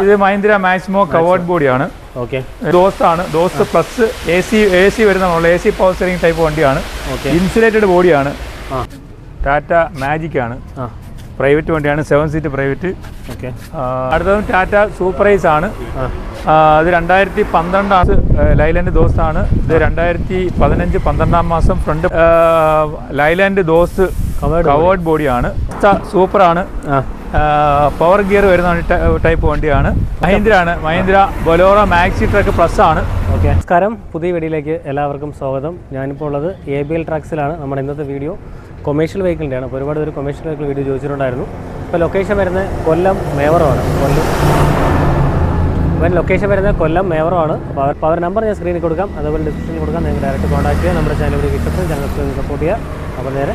ഇത് Mahindra Maximo covered ബോഡിയാണ്. Okay Dost ആണ് Dost plus A C A C വരുന്ന A C power steering type വണ്ടിയാണ്. ഇൻസുലേറ്റഡ് ബോഡിയാണ്. ടാറ്റ മാജിക് ആണ്. പ്രൈവറ്റ് വണ്ടിയാണ്. സെവൻ സീറ്റ് പ്രൈവറ്റ് ഓക്കെ അടുത്തത് ടാറ്റ സൂപ്പറൈസ് ആണ്. അത് ഇത് രണ്ടായിരത്തി പന്ത്രണ്ടാണ് ലൈലാൻഡ് ദോസ് ആണ് ഇത് രണ്ടായിരത്തി പതിനഞ്ച് പന്ത്രണ്ടാം മാസം ഫ്രണ്ട് ലൈലാൻഡ് ദോസ് കവേർഡ് ബോഡിയാണ് സൂപ്പറാണ് പവർ ഗിയർ വരുന്ന ടൈപ്പ് വണ്ടിയാണ്. മഹീന്ദ്ര ആണ് Mahindra Bolero maxi truck plus ആണ്. ഓക്കെ. നമസ്കാരം. പുതിയ വീഡിയോയിലേക്ക് എല്ലാവർക്കും സ്വാഗതം. ഞാനിപ്പോൾ ഉള്ളത് എ ബി എൽ ട്രാക്സിലാണ് നമ്മുടെ ഇന്നത്തെ വീഡിയോ കൊമേഴ്ഷ്യൽ വെഹിക്കിളിന്റെയാണ് അപ്പോൾ ഒരുപാട് പേര് കൊമേഴ്ഷ്യൽ വെഹിക്കിൾ വീഡിയോ ചോദിച്ചിട്ടുണ്ടായിരുന്നു. ഇപ്പോൾ ലൊക്കേഷൻ വരുന്നത് കൊല്ലം മേവറമാണ് കൊല്ലം. ഇവൻ ലൊക്കേഷൻ വരുന്നത് കൊല്ലം മേവറമാണ് അപ്പോൾ അവർ അവർ നമ്പർ ഞാൻ സ്ക്രീനിൽ കൊടുക്കാം. അതുപോലെ ഡിസ്ക്രിപ്ഷനിൽ കൊടുക്കാം. നിങ്ങൾക്ക് ഡയറക്റ്റ് കോൺടാക്ട് ചെയ്യാം നമ്മുടെ ചാനൽ ഇവിടെ ഇഷ്ടപ്പെട്ട് ഞങ്ങൾക്ക് സപ്പോർട്ട് ചെയ്യുക. അപ്പോൾ നേരെ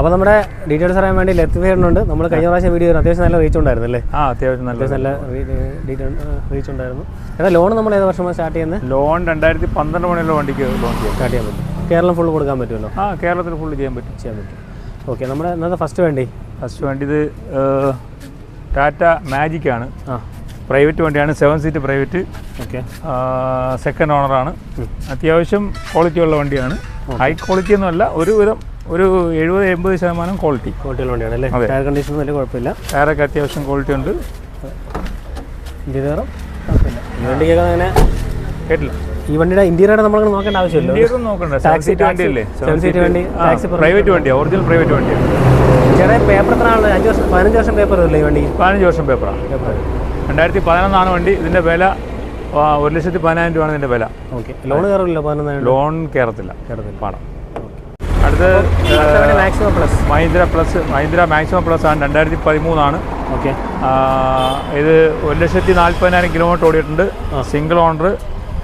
അപ്പോൾ നമ്മുടെ ഡീറ്റെയിൽസ് അറിയാൻ വേണ്ടി ലെത്ത് ഫെയറിനുണ്ട് നമ്മൾ കഴിഞ്ഞ പ്രാവശ്യം വീഡിയോ അത്യാവശ്യം നല്ല റീച്ച് ഉണ്ടായിരുന്നു അല്ലേ ആ അത്യാവശ്യം നല്ല നല്ല റീച്ച് ഉണ്ടായിരുന്നു. എടാ ലോൺ നമ്മൾ ഏത് വർഷമാണ് സ്റ്റാർട്ട് ചെയ്യുന്നത് ലോൺ രണ്ടായിരത്തി പന്ത്രണ്ട് മണിയുള്ള വണ്ടിക്ക് ലോൺ ചെയ്യാം. സ്റ്റാർട്ട് ചെയ്യാൻ പറ്റും. കേരളം ഫുൾ കൊടുക്കാൻ പറ്റുമല്ലോ? ആ കേരളത്തിൽ ഫുൾ ചെയ്യാൻ പറ്റും. ചെയ്യാൻ പറ്റും. ഓക്കെ നമ്മുടെ ഇന്നത്തെ ഫസ്റ്റ് വേണ്ടി? ഫസ്റ്റ് വണ്ടി ഇത് ടാറ്റ മാജിക് ആണ്. ആ. പ്രൈവറ്റ് വണ്ടിയാണ്. Seven seat private okay second ഓണറാണ് അത്യാവശ്യം ക്വാളിറ്റി ഉള്ള വണ്ടിയാണ്. ഹൈ ക്വാളിറ്റി ഒന്നുമല്ല ഒരു വിധം ഒരു എഴുപത് എൺപത് ശതമാനം ക്വാളിറ്റി ക്വാളിറ്റിയുള്ള വണ്ടിയാണ് അല്ലേ. ടയർ കണ്ടീഷൻ വലിയ കുഴപ്പമില്ല. ടയറൊക്കെ അത്യാവശ്യം ക്വാളിറ്റി ഉണ്ട്. ഇന്റീരിയറും കുഴപ്പമില്ല. ഈ വണ്ടിക്കൊക്കെ അങ്ങനെ കേട്ടില്ല. ഈ വണ്ടിയുടെ ഇന്റീരിയർ നമ്മൾ നോക്കേണ്ട ആവശ്യമില്ല. നോക്കണ്ട. ടാക്സി സീറ്റ് വണ്ടിയല്ലേ? വണ്ടി, permit പ്രൈവറ്റ് വണ്ടിയാണ് ഒറിജിനൽ പ്രൈവറ്റ് വണ്ടിയാണ് ചെറിയ പേപ്പർ അഞ്ച് വർഷം പതിനഞ്ച് വർഷം പേപ്പർ ഇല്ലേ ഈ വണ്ടി പതിനഞ്ച് വർഷം പേപ്പറാണ് പേപ്പർ രണ്ടായിരത്തി പതിനൊന്നാണ് വണ്ടി. ഇതിന്റെ വില ഒരു ലക്ഷത്തി പതിനായിരം രൂപയാണ് ഇതിന്റെ വില. ഓക്കെ ലോൺ കയറില്ല പതിനൊന്നായിരം ലോൺ കയറത്തില്ല കയറത്തില്ല പാടാം അടുത്ത് maximum plus Mahindra plus Mahindra maximum plus ആണ്. രണ്ടായിരത്തി പതിമൂന്നാണ് ഓക്കെ ഇത് ഒരു ലക്ഷത്തി നാൽപ്പതിനായിരം കിലോമീറ്റർ ഓടിയിട്ടുണ്ട്. Single owner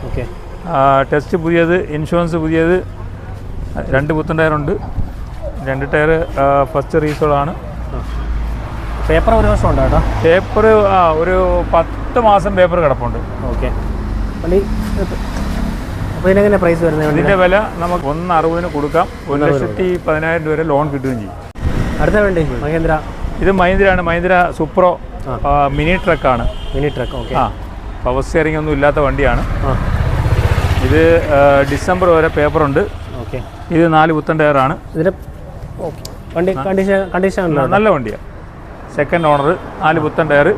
okay. ടെസ്റ്റ് പുതിയത് ഇൻഷുറൻസ് പുതിയത് രണ്ട് പുത്തൻ ടയറുണ്ട് രണ്ട് ടയർ ഫസ്റ്റ് റീസോളാണ് പേപ്പർ ഒരു വർഷം ഉണ്ട് കേട്ടോ പേപ്പർ ആ ഒരു പത്ത് മാസം പേപ്പർ കിടപ്പുണ്ട്. ഓക്കെ. അപ്പോൾ ഇതിനെങ്ങനെ പ്രൈസ് വരുന്നത് ഇതിന്റെ ഇതിന്റെ വില നമുക്ക് ഒന്ന് അറുപതിന് കൊടുക്കാം. ഒരു ലക്ഷത്തി പതിനായിരം രൂപ ലോൺ കിട്ടുകയും ചെയ്യും. അടുത്ത വേണ്ടേ മഹേന്ദ്ര? ഇത് മഹീന്ദ്രയാണ്. മഹീന്ദ്ര സൂപ്രോ മിനി ട്രക്കാണ് മിനി ട്രക്ക് ഓക്കെ ആ പവർ സ്റ്റിയറിംഗ് ഒന്നും ഇല്ലാത്ത വണ്ടിയാണ്. ഇത് ഡിസംബർ വരെ പേപ്പറുണ്ട് ഓക്കെ ഇത് നാല് പുത്തൻ ടയറാണ് ഇതിന്റെ വണ്ടി കണ്ടീഷൻ കണ്ടീഷൻ നല്ല വണ്ടിയാണ് സെക്കൻഡ് ഓണർ നാല് പുത്തൻ ടയർ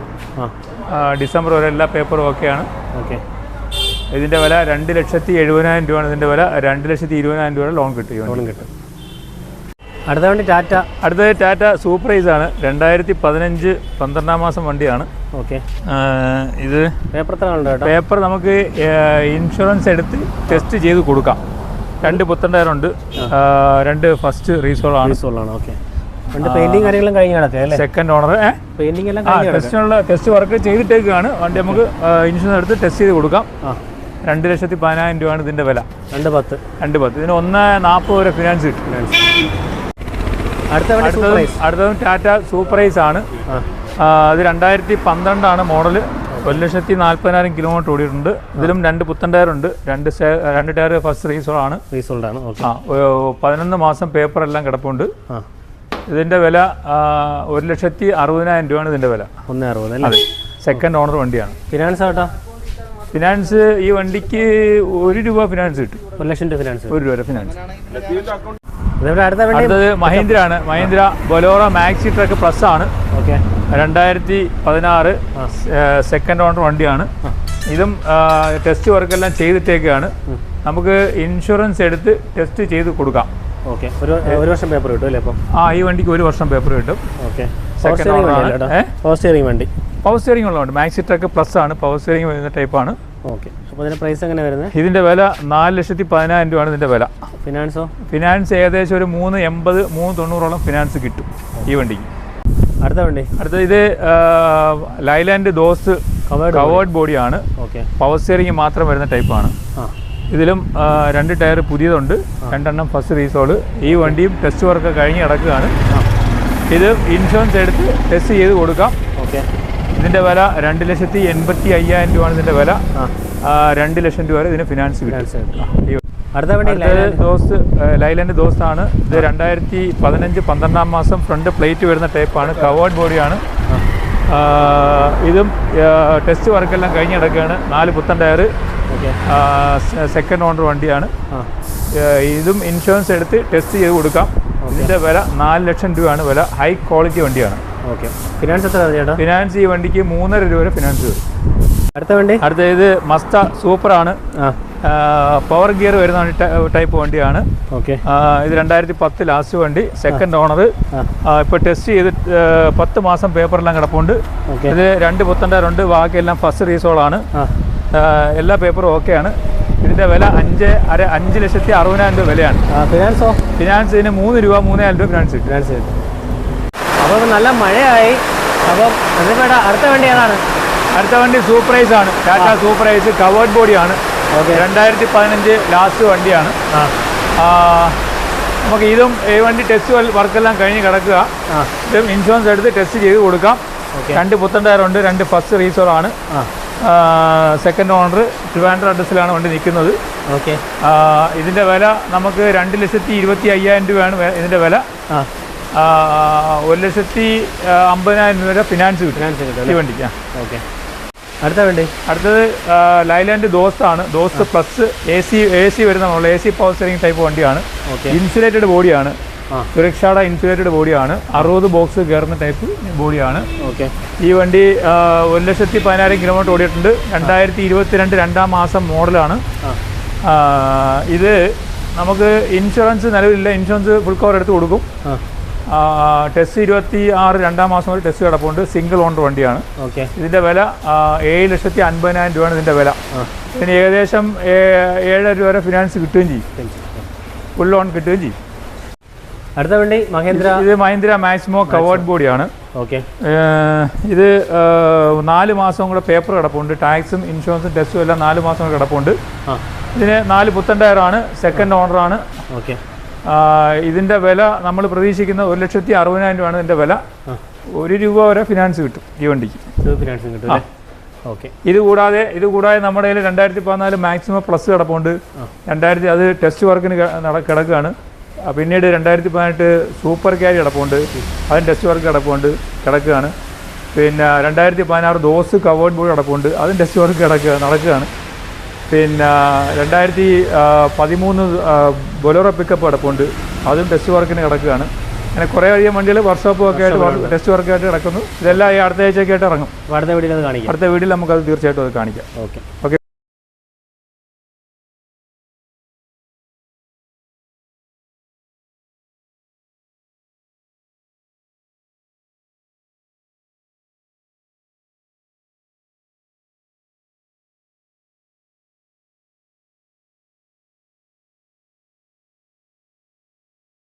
ഡിസംബർ വരെ എല്ലാ പേപ്പറും ഓക്കെയാണ് ഓക്കെ ഇതിന്റെ വില രണ്ട് ലക്ഷത്തി എഴുപതിനായിരം രൂപയാണ്. ഇതിന്റെ വില രണ്ട് ലക്ഷത്തി ഇരുപതിനായിരം രൂപ ലോൺ കിട്ടും ലോൺ കിട്ടും. അടുത്ത വണ്ടി ടാറ്റ. അടുത്തത് ടാറ്റ സൂപ്പർ ഐസ് ആണ്. രണ്ടായിരത്തി പതിനഞ്ച് പന്ത്രണ്ടാം മാസം വണ്ടിയാണ്. ഓക്കെ. ഇത് പേപ്പർ പേപ്പർ നമുക്ക് ഇൻഷുറൻസ് എടുത്ത് ടെസ്റ്റ് ചെയ്ത് കൊടുക്കാം. രണ്ട് പുത്തൻ ടയറുണ്ട് രണ്ട് ഫസ്റ്റ് റീസോളാണ് റീസോളാണ് ഓക്കെ. പെയിന്റിങ് കാര്യങ്ങളും കഴിഞ്ഞ് കിടക്കുക അല്ലേ? സെക്കൻഡ് ഓണർ പെയിന്റിംഗ് എല്ലാം ടെസ്റ്റിനുള്ള ടെസ്റ്റ് വർക്ക് ചെയ്തിട്ടേക്കാണ്. വണ്ടി നമുക്ക് ഇൻഷുറൻസ് എടുത്ത് ടെസ്റ്റ് ചെയ്ത് കൊടുക്കാം. രണ്ട് ലക്ഷത്തി പതിനായിരം രൂപയാണ് ഇതിന്റെ വില. രണ്ട് പത്ത്. രണ്ട് പത്ത്. ഇതിന് ഒന്ന് നാൽപ്പത് വരെ ഫിനാൻസ് കിട്ടും. അടുത്തതും അടുത്തതും ടാറ്റ സൂപ്പറൈസ് ആണ്. അത് രണ്ടായിരത്തി പന്ത്രണ്ടാണ് മോഡൽ ഒരു ലക്ഷത്തി നാൽപ്പതിനായിരം കിലോമീറ്റർ ഓടിയിട്ടുണ്ട്. ഇതിലും രണ്ട് പുത്തൻ ടയറുണ്ട് രണ്ട് രണ്ട് ടയർ ഫസ്റ്റ് റീസോളാണ് റീസോൾഡ് ആണ്. റീസോൾഡ് ആ പതിനൊന്ന് മാസം പേപ്പർ എല്ലാം കിടപ്പുണ്ട്. ഇതിന്റെ ഇതിന്റെ വില ഒരു ലക്ഷത്തി അറുപതിനായിരം രൂപയാണ് ഇതിന്റെ വില. ഒന്ന് അറുപത് സെക്കൻഡ് ഓണർ വണ്ടിയാണ്. ഫിനാൻസ് ആട്ടോ? ഫിനാൻസ് ഈ വണ്ടിക്ക് ഒരു രൂപ ഫിനാൻസ് കിട്ടും. ഒരു ലക്ഷം രൂപ ഫിനാൻസ് ഒരു രൂപ ഫിനാൻസ് അടുത്തത് മഹീന്ദ്ര ആണ് Mahindra Bolero maxi truck plus ആണ്. ഓക്കെ. രണ്ടായിരത്തി പതിനാറ് സെക്കൻഡ് ഓണർ വണ്ടിയാണ്. ഇതും ടെസ്റ്റ് വർക്കെല്ലാം ചെയ്തിട്ടേക്കാണ്. നമുക്ക് ഇൻഷുറൻസ് എടുത്ത് ടെസ്റ്റ് ചെയ്ത് കൊടുക്കാം. ഓക്കെ. ഒരു വർഷം പേപ്പർ കിട്ടും അല്ലേ അപ്പം? ആ ഈ വണ്ടിക്ക് ഒരു വർഷം പേപ്പർ കിട്ടും. ഓക്കെ. പവർ സ്റ്റിയറിംഗ് വണ്ടി ആണ്. പവർ സ്റ്റിയറിംഗ് വണ്ടി. പവർ സ്റ്റിയറിംഗ് ഉള്ളതുണ്ട് മാക്സി ട്രക്ക് പ്ലസ് ആണ്. പവർ സ്റ്റിയറിംഗ് വരുന്ന ടൈപ്പാണ് ഓക്കെ അപ്പോൾ ഇതിന്റെ പ്രൈസ് എങ്ങനെ വരുന്നത്? ഇതിന്റെ വില നാല് ലക്ഷത്തി പതിനായിരം രൂപയാണ് ഇതിന്റെ വില. ഫിനാൻസോ ഫിനാൻസ് ഏകദേശം ഒരു മൂന്ന് എൺപത് മൂന്ന് തൊണ്ണൂറോളം ഫിനാൻസ് കിട്ടും ഈ വണ്ടിക്ക്. അടുത്ത വണ്ടി? അടുത്തത് ഇത് ലൈലാൻഡ് ദോസ് കവേർഡ് ബോഡി ബോഡിയാണ് ഓക്കെ പവർ സ്റ്റിയറിംഗ് മാത്രം വരുന്ന ടൈപ്പാണ് ഇതിലും രണ്ട് ടയർ പുതിയതുണ്ട്. രണ്ടെണ്ണം ഫസ്റ്റ് റീസോൾ ഈ വണ്ടിയും ടെസ്റ്റ് വർക്ക് കഴിഞ്ഞ് കിടക്കുകയാണ്. ഇത് ഇൻഷുറൻസ് എടുത്ത് ടെസ്റ്റ് ചെയ്ത് കൊടുക്കാം. ഓക്കെ ഇതിന്റെ വില രണ്ട് ലക്ഷത്തി എൺപത്തി അയ്യായിരം രൂപയാണ് ഇതിന്റെ വില. രണ്ട് ലക്ഷം രൂപ വരെ ഇതിന് ഫിനാൻസ് കിട്ടും. അടുത്ത ദോസ്ത് ലൈലന്റെ ദോസ്താണ്. ഇത് രണ്ടായിരത്തി പതിനഞ്ച് പന്ത്രണ്ടാം മാസം ഫ്രണ്ട് പ്ലേറ്റ് വരുന്ന ടൈപ്പാണ് കവേർഡ് ബോഡിയാണ്. ഇതും ടെസ്റ്റ് വർക്കെല്ലാം കഴിഞ്ഞ് കിടക്കുകയാണ്. നാല് പുത്തൻ ടയർ സെക്കൻഡ് ഓണർ വണ്ടിയാണ്. ഇതും ഇൻഷുറൻസ് എടുത്ത് ടെസ്റ്റ് ചെയ്ത് കൊടുക്കാം. ഇതിന്റെ വില നാല് ലക്ഷം രൂപയാണ്. വില ഹൈ ക്വാളിറ്റി വണ്ടിയാണ്. ഓക്കെ ഫിനാൻസ് എത്ര ചേട്ടാ? ഫിനാൻസ് ഈ വണ്ടിക്ക് മൂന്നര രൂപ വരെ ഫിനാൻസ് വരും. അടുത്ത വണ്ടി? അടുത്ത ഇത് മസ്ത സൂപ്പറാണ് ആണ്. പവർ ഗിയർ വരുന്ന ടൈപ്പ് വണ്ടിയാണ്. ഓക്കെ ഇത് രണ്ടായിരത്തി പത്ത് ലാസ്റ്റ് വണ്ടി സെക്കൻഡ് ഓണർ ഇപ്പൊ ഇപ്പോൾ ടെസ്റ്റ് ചെയ്ത് പത്ത് മാസം പേപ്പറെല്ലാം കിടപ്പുണ്ട്. ഇത് രണ്ട് പുത്തണ്ടാറുണ്ട് ബാക്കിയെല്ലാം ഫസ്റ്റ് റീസോളാണ് എല്ലാ പേപ്പറും ഓക്കെയാണ് ഇതിന്റെ വില അഞ്ച് അര അഞ്ച് ലക്ഷത്തി അറുപതിനായിരം രൂപ വിലയാണ്. ഫിനാൻസോ ഫിനാൻസ് ഇതിന് മൂന്ന് രൂപ മൂന്നായിരം രൂപ ഫിനാൻസ് ഫിനാൻസ് കിട്ടും. അപ്പോൾ നല്ല മഴയായി. അപ്പം എന്നിട്ട് അടുത്ത വണ്ടി ഏതാണ്? അടുത്ത വണ്ടി സൂപ്പറൈസ് ആണ്. ടാറ്റ സൂപ്പറൈസ് കവേർഡ് ബോഡിയാണ് രണ്ടായിരത്തി പതിനഞ്ച് ലാസ്റ്റ് വണ്ടിയാണ് നമുക്ക് ഇതും ഈ വണ്ടി ടെസ്റ്റ് വർക്കെല്ലാം കഴിഞ്ഞ് കിടക്കുക. ഇതും ഇൻഷുറൻസ് എടുത്ത് ടെസ്റ്റ് ചെയ്ത് കൊടുക്കാം. രണ്ട് പുത്തൻ ഉണ്ട് രണ്ട് ഫസ്റ്റ് റീസോർ ആ. സെക്കൻഡ് ഓണർ ട്രിവാൻഡ്രം അഡ്രസ്സിലാണ് വണ്ടി നിൽക്കുന്നത്. ഓക്കെ ഇതിന്റെ വില നമുക്ക് രണ്ട് ലക്ഷത്തി ഇരുപത്തി അയ്യായിരം രൂപയാണ് ഇതിന്റെ വില. ഒരു ലക്ഷത്തി അമ്പതിനായിരം രൂപ ഫിനാൻസ് കിട്ടും. ഫിനാൻസ് കിട്ടും ഈ വണ്ടിക്ക്. ഓക്കെ അടുത്ത വണ്ടി. അടുത്തത് Leyland ദോസ്താണ് Dost plus A C A C വരുന്ന A C power steering type വണ്ടിയാണ്. ഇൻസുലേറ്റഡ് ബോഡിയാണ് സുരക്ഷയുടെ ഇൻസുലേറ്റഡ് ബോഡിയാണ്. അറുപത് ബോക്സ് കയറുന്ന ടൈപ്പ് ബോഡിയാണ്. ഓക്കെ. ഈ വണ്ടി ഒരു ലക്ഷത്തി പതിനായിരം കിലോമീറ്റർ ഓടിയിട്ടുണ്ട്. രണ്ടായിരത്തി ഇരുപത്തിരണ്ട് രണ്ടാം മാസം മോഡലാണ്. ഇത് നമുക്ക് ഇൻഷുറൻസ് നിലവിലില്ല. ഇൻഷുറൻസ് ഫുൾ കവർ എടുത്ത് കൊടുക്കും. ടെസ്റ്റ് ഇരുപത്തി ആറ് രണ്ടാം മാസം വരെ ടെസ്റ്റ് കിടപ്പുണ്ട്. സിംഗിൾ ഓണർ വണ്ടിയാണ്. ഓക്കെ. ഇതിന്റെ വില ഏഴ് ലക്ഷത്തി അൻപതിനായിരം രൂപയാണ് ഇതിന്റെ വില. ഇതിന് ഏകദേശം ഏഴര രൂപ വരെ ഫിനാൻസ് കിട്ടുകയും ചെയ്യും. ഫുൾ ലോൺ കിട്ടുകയും ചെയ്യും. അടുത്ത വണ്ടി മഹേന്ദ്ര ഇത് മഹേന്ദ്ര മാക്സിമോ കവേർഡ് ബോഡിയാണ്. ഓക്കെ. ഇത് നാല് മാസം കൂടെ പേപ്പർ കിടപ്പുണ്ട്. ടാക്സും ഇൻഷുറൻസും ടെസ്റ്റും എല്ലാം നാല് മാസം കൂടെ കിടപ്പുണ്ട്. ഇതിന് നാല് പുത്തൻ ടയറാണ് സെക്കൻഡ് ഓണറാണ്. ഓക്കെ. ഇതിന്റെ വില നമ്മൾ പ്രതീക്ഷിക്കുന്ന ഒരു ലക്ഷത്തി അറുപതിനായിരം രൂപയാണ് ഇതിന്റെ വില. ഒരു രൂപ വരെ ഫിനാൻസ് കിട്ടും ഈ വണ്ടിക്ക്. ഇത് ഫിനാൻസും കിട്ടും ഓക്കെ. ഇത് കൂടാതെ ഇത് കൂടാതെ നമ്മുടെ കയ്യിൽ രണ്ടായിരത്തി പതിനാല് മാക്സിമം പ്ലസ് കിടപ്പുണ്ട്. രണ്ടായിരത്തി അത് ടെസ്റ്റ് വർക്കിന് കിടക്കുകയാണ്. പിന്നീട് രണ്ടായിരത്തി പതിനെട്ട് സൂപ്പർ ക്യാരി കിടപ്പുണ്ട്. അതിന് ടെസ്റ്റ് വർക്ക് കിടപ്പുണ്ട്. കിടക്കുകയാണ്. പിന്നെ രണ്ടായിരത്തി പതിനാറ് ദോസ് കവേർഡ് ബോർഡ് കിടപ്പുണ്ട്. അതും ടെസ്റ്റ് വർക്ക് കിടക്കുക നടക്കുകയാണ്. പിന്നെ രണ്ടായിരത്തി പതിമൂന്ന് ബൊലോറ പിക്കപ്പ് കിടപ്പുണ്ട്. അതും ടെസ്റ്റ് വർക്കിന് കിടക്കുകയാണ്. അങ്ങനെ കുറേ അധികം വണ്ടികൾ വർക്ക്ഷോപ്പും ഒക്കെ ആയിട്ട് ടെസ്റ്റ് വർക്കായിട്ട് കിടക്കുന്നു. ഇതെല്ലാം ഈ അടുത്ത ആഴ്ചയൊക്കെ ആയിട്ട് ഇറങ്ങും. അടുത്ത വീഡിയോയിൽ അത് കാണിക്കാം. അടുത്ത വീഡിയോയിൽ നമുക്കത് തീർച്ചയായിട്ടും അത് കാണിക്കാം. ഓക്കെ. ഓക്കെ